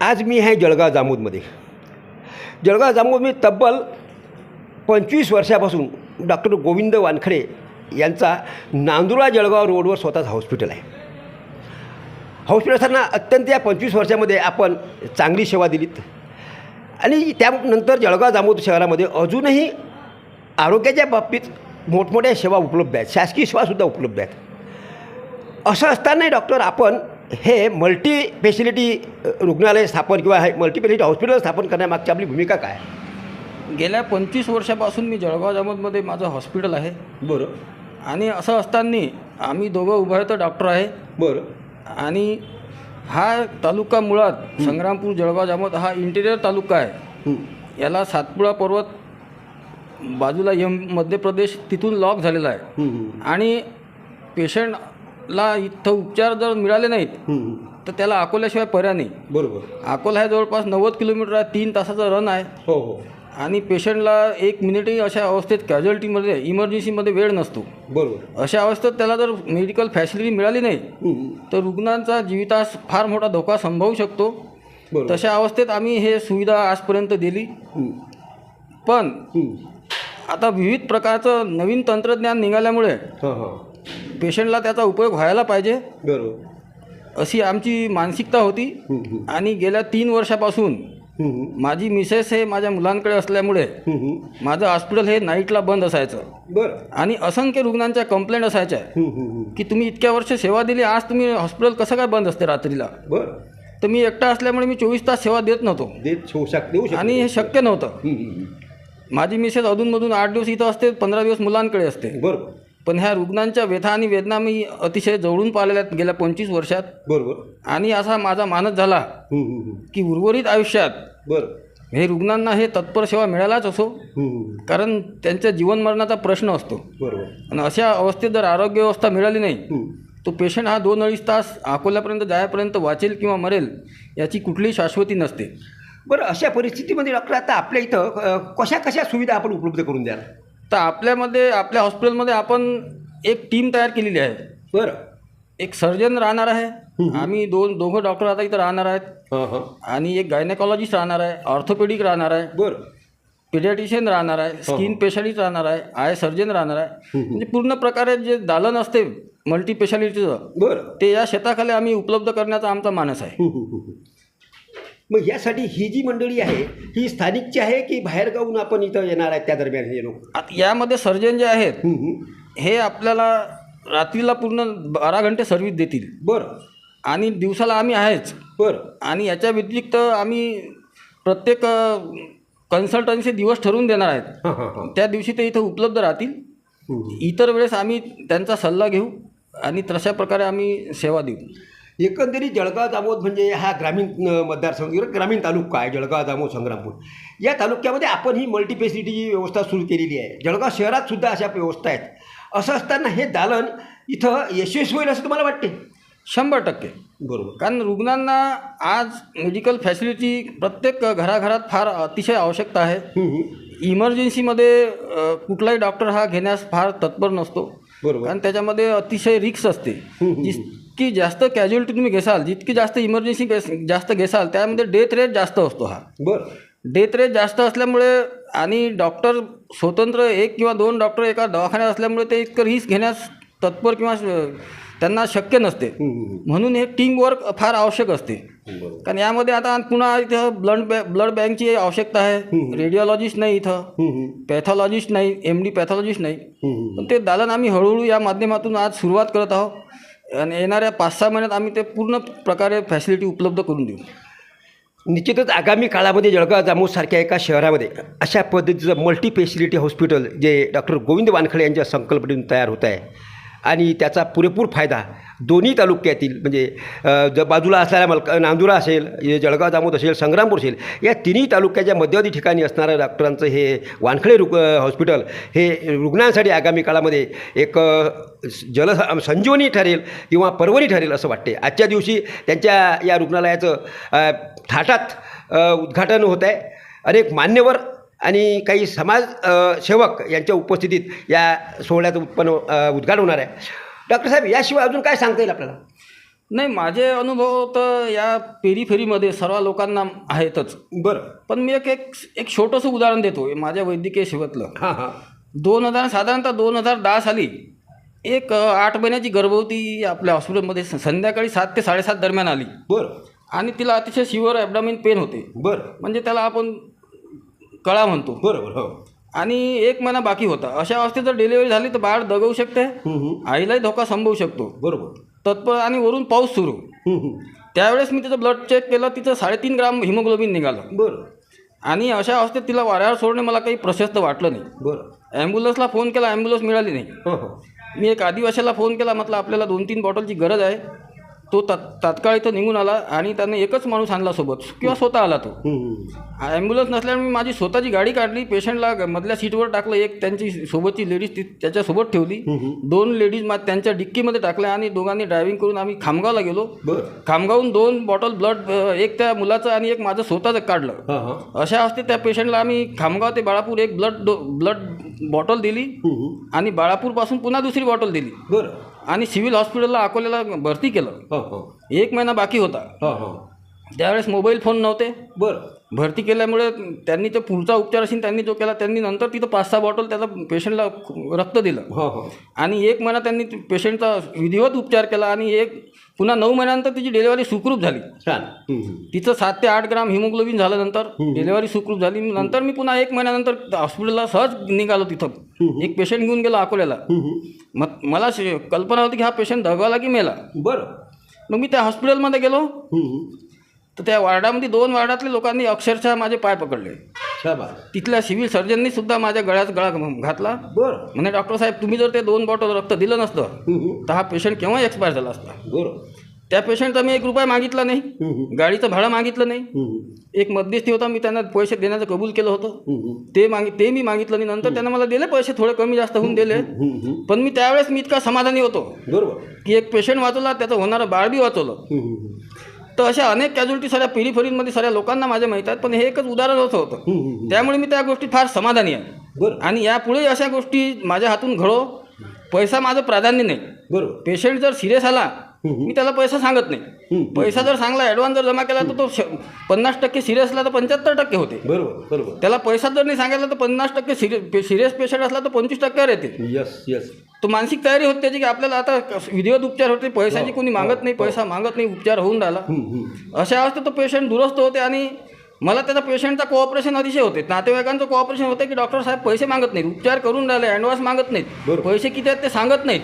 आज मी आहे जळगाव जामोदमध्ये. जळगाव जामोद मी तब्बल पंचवीस वर्षापासून डॉक्टर गोविंद वानखडे यांचा नांदुरा जळगाव रोडवर स्वतःचं हॉस्पिटल आहे. हॉस्पिटल असताना अत्यंत या पंचवीस वर्षामध्ये आपण चांगली सेवा दिलीत. आणि त्यानंतर जळगाव जामोद शहरामध्ये अजूनही आरोग्याच्या बाबतीत मोठमोठ्या सेवा उपलब्ध आहेत. शासकीय सेवासुद्धा उपलब्ध आहेत. असं असतानाही डॉक्टर आपण हे मल्टी फेसिलिटी रुग्णालय स्थापन किंवा हे मल्टी फेसिलिटी हॉस्पिटल स्थापन करण्यामागची आपली भूमिका काय? गेल्या पंचवीस वर्षापासून मी जळगाव जामोदमध्ये माझं हॉस्पिटल आहे. बरं. आणि असं असताना आम्ही दोघं उभं तर डॉक्टर आहे. बरं. आणि हा तालुका मुळात संग्रामपूर जळगाव जामोद हा इंटिरियर तालुका आहे. याला सातपुडा पर्वत बाजूला यम मध्य प्रदेश तिथून लॉक झालेला आहे. हं, हं. पेशंटला इथं उपचार जर मिळाले नाहीत. तर त्याला अकोल्याशिवाय पर्याय नाही. बरोबर. अकोला हे जवळपास नव्वद किलोमीटर आहे तीन तासाचा रन आहे. हो हो. आणि पेशंटला एक मिनिटही अशा अवस्थेत कॅज्युअल्टीमध्ये इमर्जन्सीमध्ये वेळ नसतो. बरोबर. अशा अवस्थेत त्याला जर मेडिकल फॅसिलिटी मिळाली नाही. तर रुग्णांचा जीवितास फार मोठा धोका संभवू शकतो. बरोबर. तशा अवस्थेत आम्ही हे सुविधा आजपर्यंत दिली. पण. आता विविध प्रकारचं नवीन तंत्रज्ञान निघाल्यामुळे हां हां. पेशंटला त्याचा उपयोग व्हायला पाहिजे. बरोबर. अशी आमची मानसिकता होती. आणि गेल्या तीन वर्षापासून. माझी मिसेस हे माझ्या मुलांकडे असल्यामुळे. माझं हॉस्पिटल हे नाईटला बंद असायचं. बरं. आणि असंख्य रुग्णांच्या कंप्लेंट असायच्या. की तुम्ही इतक्या वर्ष सेवा दिली आज तुम्ही हॉस्पिटल कसं काय बंद असते रात्रीला? बरं. तर मी एकटा असल्यामुळे मी चोवीस तास सेवा देत नव्हतो. देत होऊ शक देऊ शकतो आणि हे शक्य नव्हतं. माझी मिसेस अधूनमधून आठ दिवस इथं असते पंधरा दिवस मुलांकडे असते. बरोबर. पण ह्या रुग्णांच्या व्यथा आणि वेदना मी अतिशय जवळून पाहिलेल्या आहेत गेल्या पंचवीस वर्षात. बरोबर. आणि असा माझा मानस झाला. की उर्वरित आयुष्यात बरं. हे रुग्णांना हे तत्पर सेवा मिळालाच असो. कारण त्यांच्या जीवनमरणाचा प्रश्न असतो. बरोबर. आणि अशा अवस्थेत जर आरोग्य व्यवस्था मिळाली नाही. तो पेशंट हा दोन अडीच तास अकोल्यापर्यंत जायपर्यंत वाचेल किंवा मरेल याची कुठलीही शाश्वती नसते. बरं अशा परिस्थितीमध्ये डॉक्टर आता आपल्या इथं अ, कशा कशा सुविधा आपण उपलब्ध करून द्याल? तर आपल्यामध्ये आपल्या हॉस्पिटलमध्ये आपण एक टीम तयार केलेली आहे. बरं. एक सर्जन राहणार आहे. आम्ही दोन दोघं डॉक्टर आता इथं राहणार आहेत. हां हां. आणि एक गायनेकॉलॉजिस्ट राहणार आहे ऑर्थोपेडिक राहणार आहे. बरं. पिडियाटिशियन राहणार आहे स्किन स्पेशालिस्ट राहणार आहे आय सर्जन राहणार आहे. म्हणजे पूर्ण प्रकारे जे दालन असते मल्टी स्पेशालिटीचं बरं. ते या शेताखाली आम्ही उपलब्ध करण्याचा आमचा मानस आहे. मग यासाठी ही जी मंडळी आहे ही स्थानिकची आहे की बाहेर गावून आपण इथं येणार आहेत त्या दरम्यान हे लोक? आता यामध्ये सर्जन जे आहेत हं, आपल्याला रात्रीला पूर्ण बारा घंटे सर्व्हिस देतील. बरं. आणि दिवसाला आम्ही आहेच. बरं. आणि याच्या व्यतिरिक्त आम्ही प्रत्येक कन्सल्टन्सी दिवस ठरवून देणार आहेत. हां हां हां. त्या दिवशी ते इथं उपलब्ध राहतील. इतर वेळेस आम्ही त्यांचा सल्ला घेऊ आणि तशा प्रकारे आम्ही सेवा देऊ. एकंदरीत जळगाव दामोद म्हणजे हा ग्रामीण मतदारसंघ किंवा ग्रामीण तालुका आहे जळगाव दामोद संग्रामपूर. या तालुक्यामध्ये आपण ही मल्टीपेसिलिटीची व्यवस्था सुरू केलेली आहे. जळगाव शहरात सुद्धा अशा व्यवस्था आहेत. असं असताना हे दालन इथं यशस्वी होईल असं तुम्हाला वाटते? शंभर टक्के. बरोबर. कारण रुग्णांना आज मेडिकल फॅसिलिटी प्रत्येक घराघरात फार अतिशय आवश्यकता आहे. इमर्जन्सीमध्ये कुठलाही डॉक्टर हा घेण्यास फार तत्पर नसतो. बरोबर. कारण त्याच्यामध्ये अतिशय रिक्स असते. जितकी जास्त कॅज्युअलिटी तुम्ही घेसाल जितकी जास्त इमर्जन्सी जास्त घेसाल त्यामध्ये डेथ रेट जास्त असतो हा. बरं. डेथ रेट जास्त असल्यामुळे आणि डॉक्टर स्वतंत्र एक किंवा दोन डॉक्टर एका दवाखान्यात असल्यामुळे ते इतकं रिस्क घेण्यास तत्पर किंवा त्यांना शक्य नसते. हं, म्हणून हे टीमवर्क फार आवश्यक असते. कारण यामध्ये आता पुन्हा इथं ब्लड बॅ ब्लड बँकची आवश्यकता आहे. रेडिओलॉजिस्ट नाही इथं. पॅथॉलॉजिस्ट नाही एम डी पॅथॉलॉजिस्ट नाही. पण ते दालन आम्ही हळूहळू या माध्यमातून आज सुरुवात करत आहोत. आणि येणाऱ्या पाच सहा महिन्यात आम्ही ते पूर्ण प्रकारे फॅसिलिटी उपलब्ध करून देऊ. निश्चितच आगामी काळामध्ये जळगाव जामोदसारख्या एका शहरामध्ये अशा पद्धतीचं मल्टी स्पेशलिटी हॉस्पिटल जे डॉक्टर गोविंद वानखडे यांच्या संकल्पनेतून तयार होत आहे आणि त्याचा पुरेपूर फायदा दोन्ही तालुक्यातील म्हणजे ज बाजूला असणाऱ्या मलका नांदुरा असेल जळगाव जामोद असेल संग्रामपूर असेल या तिन्ही तालुक्याच्या मध्यवर्ती ठिकाणी असणारं डॉक्टरांचं हे वानखडे रुग हॉस्पिटल हे रुग्णांसाठी आगामी काळामध्ये एक जल संजीवनी ठरेल किंवा पर्वणी ठरेल असं वाटते आजच्या दिवशी त्यांच्या या रुग्णालयाचं थाटात उद्घाटन होत आहे. अनेक मान्यवर आणि काही समाज सेवक यांच्या उपस्थितीत या सोहळ्याचं उत्पन्न उद्घाटन होणार आहे. डॉक्टर साहेब याशिवाय अजून काय सांगता येईल आपल्याला? नाही माझे अनुभव तर या पेरीफेरीमध्ये सर्व लोकांना आहेतच. बरं. पण मी एक एक एक छोटंसं उदाहरण देतो माझ्या वैद्यकीय सेवेतलं हां हां. दोन हजार साधारणतः दोन हजार दहा साली एक आठ महिन्याची गर्भवती आपल्या हॉस्पिटलमध्ये संध्याकाळी सात ते साडेसात दरम्यान आली. बरं. आणि तिला अतिशय शिवर ॲबडामिन पेन होते. बरं. म्हणजे त्याला आपण कळा म्हणतो. बरोबर हो. आणि एक महिना बाकी होता. अशा अवस्थेत जर डिलिव्हरी झाली तर बाळ दगवू शकते. आईलाही धोका संभवू शकतो. बरोबर. तत्पर आणि वरून पाऊस सुरू. त्यावेळेस मी तिचं ब्लड चेक केलं तिचं साडेतीन ग्राम हिमोग्लोबिन निघालं. बरं. आणि अशा अवस्थेत तिला वाऱ्यावर सोडणे मला काही प्रशस्त वाटलं नाही. बरं. ॲम्ब्युलन्सला फोन केला ॲम्ब्युलन्स मिळाली नाही. हो हो. मी एक आदिवासीला फोन केला म्हटलं आपल्याला दोन तीन बॉटलची गरज आहे. तो तात तात्काळ इथं निघून आला आणि त्याने एकच माणूस आणला सोबत किंवा स्वतः आला तो. ॲम्ब्युलन्स नसल्यामुळे मी माझी स्वतःची गाडी काढली पेशंटला मधल्या सीटवर टाकलं एक त्यांची सोबतची लेडीज ती त्याच्यासोबत ठेवली. दोन लेडीज मा त्यांच्या डिक्कीमध्ये टाकल्या आणि दोघांनी ड्रायव्हिंग करून आम्ही खामगावला गेलो. बरं. खामगावून दोन बॉटल ब्लड एक त्या मुलाचं आणि एक माझं स्वतःचं काढलं. अशा असते त्या पेशंटला आम्ही खामगाव ते बाळापूर एक ब्लड ब्लड बॉटल दिली. आणि बाळापूरपासून पुन्हा दुसरी बॉटल दिली. बरं. आणि सिव्हिल हॉस्पिटलला अकोल्याला भरती केलं. हो हो. एक महिना बाकी होता. हो हो. त्यावेळेस मोबाईल फोन नव्हते बरं. भरती केल्यामुळे त्यांनी तो पुढचा उपचार असेल त्यांनी जो केला त्यांनी नंतर तिथं पाच सहा बॉटल त्याचा पेशंटला रक्त दिलं. हो हो. आणि एक महिना त्यांनी पेशंटचा विधिवत उपचार केला आणि एक पुन्हा नऊ महिन्यानंतर तिची डिलिव्हरी सुखरूप झाली. छान. तिचं सात ते आठ ग्राम हिमोग्लोबिन झालं नंतर डिलिव्हरी सुखरूप झाली. नंतर मी पुन्हा एक महिन्यानंतर हॉस्पिटलला सहज निघालो तिथं. एक पेशंट घेऊन गेला अकोल्याला. मग मला कल्पना होती की हा पेशंट दगावला की मेला. बरं. मग मी त्या हॉस्पिटलमध्ये गेलो. तर त्या वार्डामध्ये दोन वार्डातल्या लोकांनी अक्षरशः माझे पाय पकडले. तिथल्या सिव्हिल सर्जननी सुद्धा माझ्या गळ्यात गळा घातला. बरं. म्हणे डॉक्टर साहेब तुम्ही जर ते दोन बॉटल रक्त दिलं नसतं. तर हा पेशंट केव्हा एक्सपायर झाला असता? बरं. त्या पेशंटचा मी एक रुपया मागितला नाही. गाडीचं भाडं मागितलं नाही. एक मध्यस्थी होता मी त्यांना पैसे देण्याचं कबूल केलं होतं. ते मागित ते मी मागितलं नाही. नंतर त्यांना मला दिले पैसे थोडे कमी जास्त होऊन दिले. पण मी त्यावेळेस मी इतका समाधानी होतो. बरोबर. की एक पेशंट वाचवला त्याचं होणारं बाळ बी वाचवलं. तर अशा अनेक कॅज्युलिटी साऱ्या पिढीफरींमध्ये साऱ्या लोकांना माझ्या माहीत आहेत पण हे एकच उदाहरण होतं. होतं. त्यामुळे मी त्या गोष्टीत फार समाधानी आहे. बरं. आणि यापुढे अशा गोष्टी माझ्या हातून घडो पैसा माझं प्राधान्य नाही. बरोबर. पेशंट जर सिरियस आला मी त्याला पैसा सांगत नाही. पैसा जर सांगला ॲडव्हान्स जर जमा केला तर तो पन्नास टक्के सिरियस असला तर पंच्याहत्तर टक्के होते. बरोबर बरोबर. त्याला पैसा जर नाही सांगितला तर पन्नास टक्के सिरियस सिरियस पेशंट असला तर पंचवीस टक्क्यावर येते यस यस तो मानसिक तयारी होते त्याची की आपल्याला आता विधिवत उपचार होते पैशाची कोणी मागत नाही पैसा मागत नाही उपचार होऊन राहिला. अशा अवस्थेत तो पेशंट दुरुस्त होते आणि मला त्याचा पेशंटचा कोऑपरेशन अतिशय होते नातेवाईकांचं कोऑपरेशन होतं की डॉक्टर साहेब पैसे मागत नाहीत उपचार करून राहिले ॲडव्हान्स मागत नाहीत. पैसे किती आहेत ते सांगत नाहीत.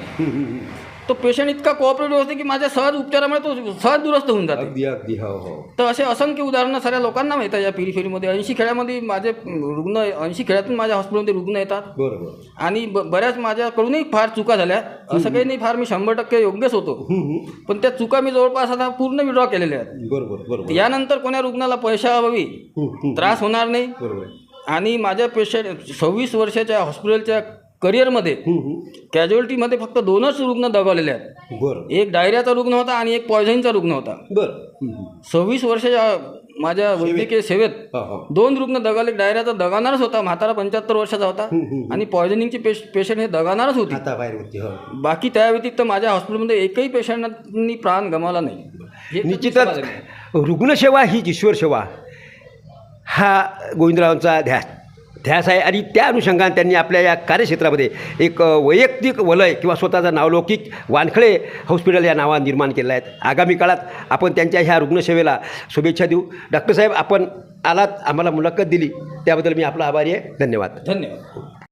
तो पेशंट इतका कोऑपरेटिव्ह असते की माझ्या सहज उपचारामुळे तो सहज दुरुस्त होऊन जाते. अगदी अगदी हो हो. तर असे असंख्य उदाहरणं साऱ्या लोकांना माहीत आहे या पिढीफेरीमध्ये ऐंशी खेड्यामध्ये माझे रुग्ण ऐंशी खेड्यातून माझ्या हॉस्पिटलमध्ये रुग्ण येतात. बरोबर आणि ब बऱ्याच माझ्याकडूनही फार चुका झाल्या. असं काही नाही फार मी शंभर टक्के योग्यच होतो. हम्म, हम्म. पण त्या चुका मी जवळपास आता पूर्ण विड्रॉ केलेल्या आहेत. बरोबर बरोबर यानंतर कोण्या रुग्णाला हम्म, हम्म. त्रास होणार नाही. बरोबर. आणि माझ्या पेशंट सव्वीस वर्षाच्या हॉस्पिटलच्या करिअरमध्ये. कॅज्युअलिटीमध्ये फक्त दोनच रुग्ण दगावलेले आहेत. बरं. एक डायरियाचा रुग्ण होता आणि एक पॉयझनचा रुग्ण होता. बरं. सव्वीस वर्षाच्या माझ्या वैद्यकीय सेवेत दोन रुग्ण दगावले डायरियाचा दगावणारच होता म्हातारा पंच्याहत्तर वर्षाचा होता. आणि पॉयझनिंगची पेश पेशंट हे दगावणारच होती. हो. बाकी त्या व्यतिरिक्त माझ्या हॉस्पिटलमध्ये एकही पेशंटनी प्राण गमावला नाही. हे निश्चितच. रुग्णसेवा ही ईश्वर सेवा हा गोविंदरावांचा ध्यास. ध्यास आहे आणि त्या अनुषंगाने त्यांनी आपल्या या कार्यक्षेत्रामध्ये एक वैयक्तिक वलय किंवा स्वतःचा नावलौकिक वानखळे हॉस्पिटल या नावा निर्माण केलं आहेत आगामी काळात आपण त्यांच्या ह्या रुग्णसेवेला शुभेच्छा देऊ. डॉक्टर साहेब आपण आलात आम्हाला मुलाखत दिली. त्याबद्दल मी आपला आभारी आहे. धन्यवाद. धन्यवाद.